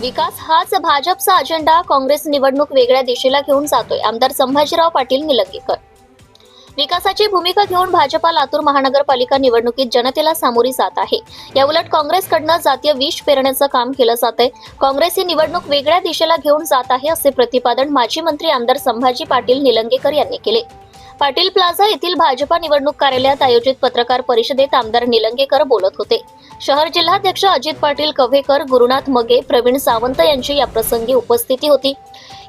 विकास हाच भाजपचा अजेंडा. काँग्रेस निवडणूक वेगळ्या दिशेला घेऊन जातोय. आमदार संभाजीराव पाटील निलंगेकर. विकासाची भूमिका घेऊन भाजपा लातूर महानगरपालिका निवडणुकीत जनतेला सामोरी जात आहे. याउलट काँग्रेसकडनं जातीय विष पेरण्याचं काम केलं जात आहे काँग्रेस ही निवडणूक वेगळ्या दिशेला घेऊन जात आहे असे प्रतिपादन माजी मंत्री आमदार संभाजी पाटील निलंगेकर यांनी केले. पाटील प्लाझा येथील भाजपा निवडणूक कार्यालयात आयोजित पत्रकार परिषदेत आमदार निलंगेकर बोलत होते. शहर जिल्हाध्यक्ष अजित पाटील कव्हेकर गुरुनाथ मगे प्रवीण सावंत यांची या प्रसंगी उपस्थिती होती.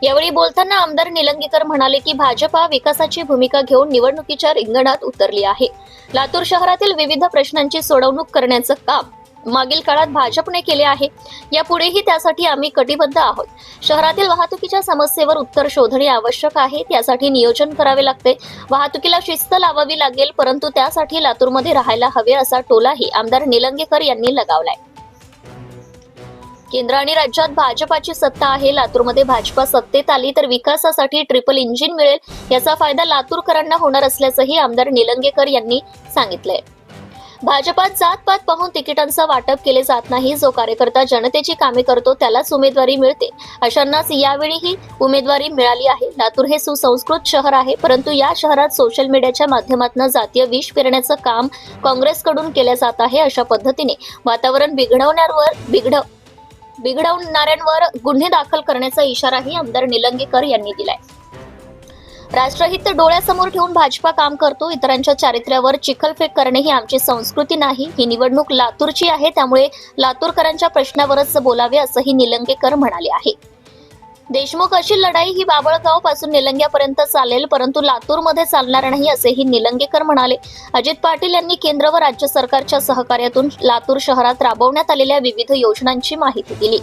यावेळी बोलताना आमदार निलंगेकर म्हणाले की भाजपा विकासाची भूमिका घेऊन निवडणुकीच्या रिंगणात उतरली आहे. लातूर शहरातील विविध प्रश्नांची सोडवणूक करण्याचं काम मागील काळात भाजपने केले आहे. यापुढेही त्यासाठी आम्ही कटिबद्ध आहोत. शहरातील वाहतुकीच्या समस्येवर उत्तर शोधणे आवश्यक आहे. त्यासाठी नियोजन करावे लागते. वाहतुकीला शिस्त लावावी लागेल परंतु त्यासाठी लातूरमध्ये राहायला हवे असा टोलाही आमदार निलंगेकर यांनी लगावलाय. केंद्र आणि राज्यात भाजपाची सत्ता आहे. लातूरमध्ये भाजपा सत्तेत आली तर विकासासाठी ट्रिपल इंजिन मिळेल. याचा फायदा लातूरकरांना होणार असल्याचंही आमदार निलंगेकर यांनी सांगितलंय. भाजपात जात पात पाहून तिकिटांचं वाटप केले जात नाही. जो कार्यकर्ता जनतेची कामे करतो त्यालाच उमेदवारी मिळते. अशांनाच यावेळीही उमेदवारी मिळाली आहे. लातूर हे सुसंस्कृत शहर आहे परंतु या शहरात सोशल मीडियाच्या माध्यमातून जातीय विष पेरण्याचं काम काँग्रेसकडून केलं जात आहे अशा पद्धतीने. वातावरण बिघडवण्यावर बिघडव बिघडवणाऱ्यांवर गुन्हे दाखल करण्याचा इशाराही आमदार निलंगेकर यांनी दिलाय. राष्ट्रहित डोळ्यासमोर ठेवून भाजपा काम करतो. इतरांच्या चारित्र्यावर चिखलफेक करणे ही आमची संस्कृती नाही. ही निवडणूक लातूरची आहे त्यामुळे लातूरकरांच्या प्रश्नावरच बोलावे असंही निलंगेकर म्हणाले आहे. देशमुख अशी लढाई ही बाबळगावपासून निलंग्यापर्यंत चालेल परंतु लातूरमध्ये चालणार नाही असेही निलंगेकर म्हणाले. अजित पाटील यांनी केंद्र व राज्य सरकारच्या सहकार्यातून लातूर शहरात राबवण्यात आलेल्या विविध योजनांची माहिती दिली.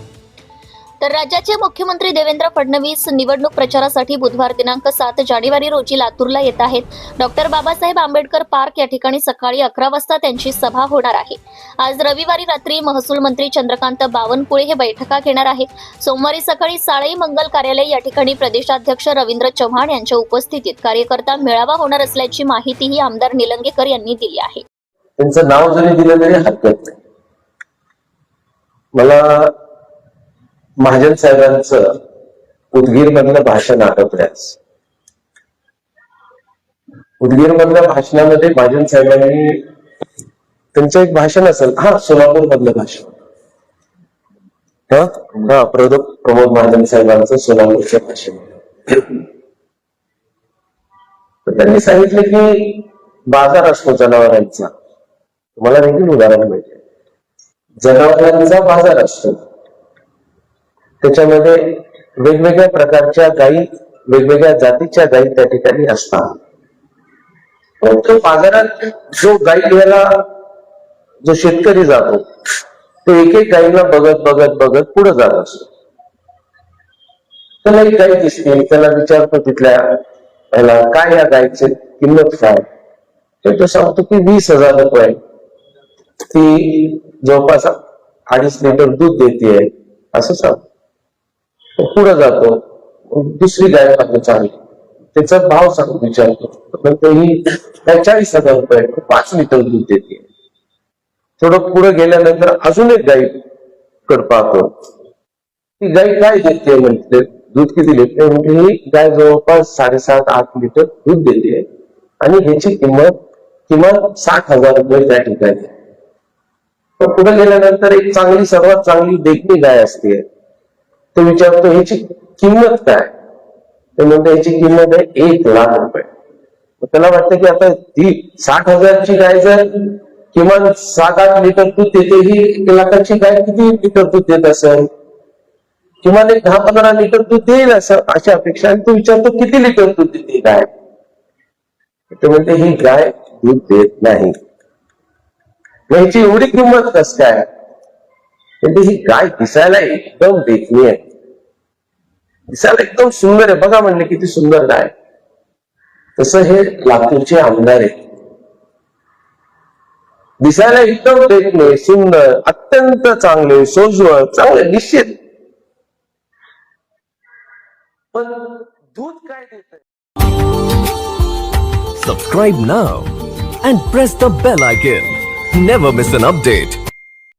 तर राज्याचे मुख्यमंत्री देवेंद्र फडणवीस निवडणूक प्रचारासाठी बुधवार दिनांक सात जानेवारी रोजी लातूरला येत आहेत. डॉक्टर बाबासाहेब आंबेडकर पार्क या ठिकाणी सकाळी अकरा वाजता त्यांची सभा होणार आहे. आज रविवारी रात्री महसूल मंत्री चंद्रकांत बावनकुळे हे बैठका घेणार आहेत. सोमवारी सकाळी साळई मंगल कार्यालय या ठिकाणी प्रदेशाध्यक्ष रवींद्र चव्हाण यांच्या उपस्थितीत कार्यकर्ता मेळावा होणार असल्याची माहितीही आमदार निलंगेकर यांनी दिली आहे. त्यांचं नाव जरी दिलं तरी हरकत नाही. मला महाजन साहेबांचं उदगीर मधलं भाषण आठवतल्यास उदगीर मधल्या भाषणामध्ये महाजन साहेबांनी त्यांचं एक भाषण असेल. हा सोलापूर मधलं भाषण. हा? हा प्रदो प्रमोद महाजन साहेबांचं सोलापूरचं भाषण. त्यांनी सांगितलं की बाजार असतो जनावरांचा. तुम्हाला देखील उदाहरण मिळते जनावरांचा बाजार असतो. त्याच्यामध्ये वेगवेगळ्या प्रकारच्या गायी वेगवेगळ्या जातीच्या गायी त्या ठिकाणी असतात. पण तो बाजारात जो गाई घ्यायला जो शेतकरी जातो तो एक एक गायीला बघत बघत बघत पुढे जात असतो. त्याला एक गाय दिसते त्याला विचारतो तिथल्या ह्याला काय या गायची किंमत काय? तर तो सांगतो की वीस हजार रुपये. ती जवळपास अडीच लिटर दूध देते असं सांगतो. पुढे जातो. दुसरी गाय पाहतो चांगली. त्याचा भाव सांगून विचारतो. नंतर ही काय चाळीस हजार रुपये पाच लिटर दूध देते. थोडं पुढे गेल्यानंतर अजून एक गाई कड पाहतो. ती गाय काय देते म्हणते दूध किती देते? म्हणजे ही गाय जवळपास साडेसात आठ लिटर दूध देते. आणि ह्याची किंमत किमान साठ हजार रुपये त्या ठिकाणी. पुढे गेल्यानंतर एक चांगली सर्वात चांगली देखणी गाय असते. तो विचारतो ह्याची किंमत काय? ते म्हणतो ह्याची किंमत आहे एक लाख रुपये. त्याला वाटतं की आता ती साठ हजारची गाय जर किमान सात आठ लिटर दूध देते ही एक लाखाची गाय किती लिटर दूध देत असेल? किमान एक दहा पंधरा लिटर दूध देईल असं अशी अपेक्षा. आणि तो विचारतो किती लिटर दूध देते गाय? ते म्हणते ही गाय दूध देत नाही. ह्याची एवढी किंमत कस काय? म्हणजे ही गाय दिसायला एकदम देखणी आहे. दिसायला एकदम सुंदर आहे. बघा म्हणले किती सुंदर गाय. तसं हे लातूरचे आमदार आहेत. दिसायला एकदम देखणे सुंदर अत्यंत चांगले सोजवळ चांगले निश्चित. पण दूध काय देत subscribe now and press the bell icon never miss an update